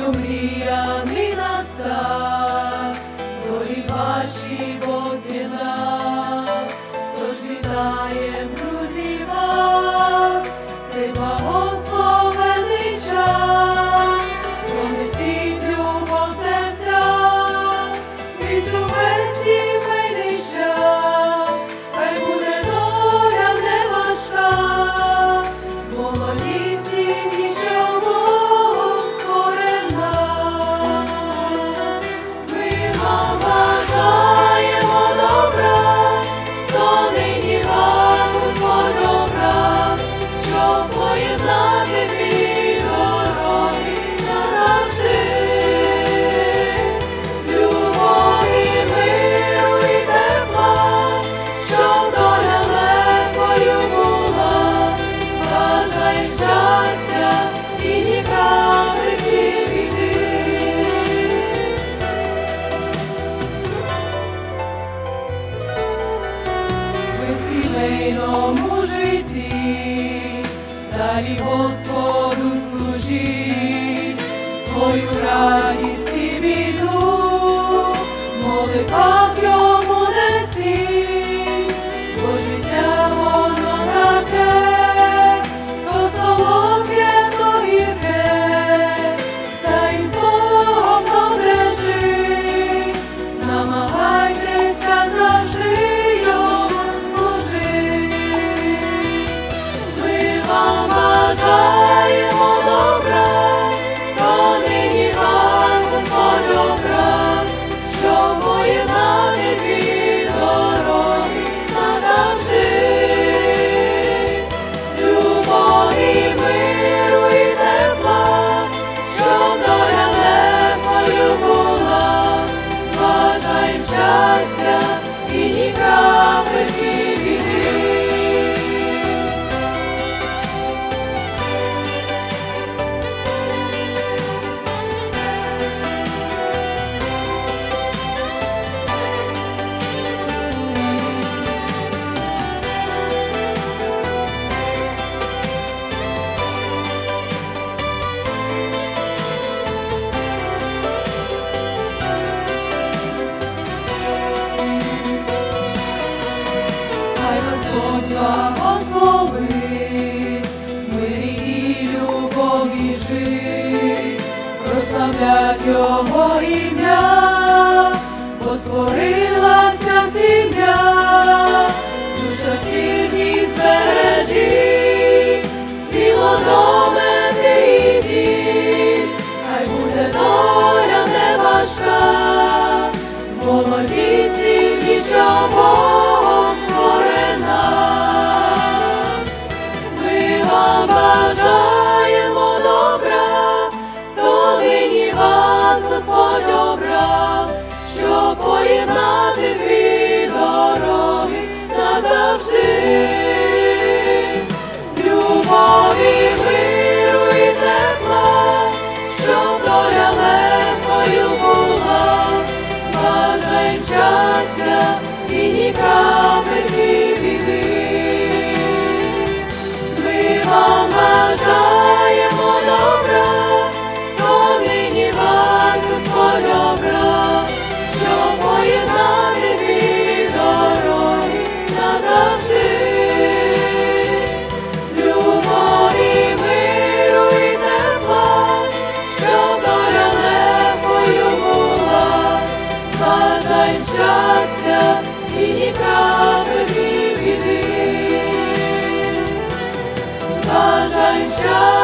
Дню мріяний настав. житті, далі Господу служить, свою радість і біду, молитва йому несіть. благослови, мирі і любові жить, прославлять його ім'я. zawsze show.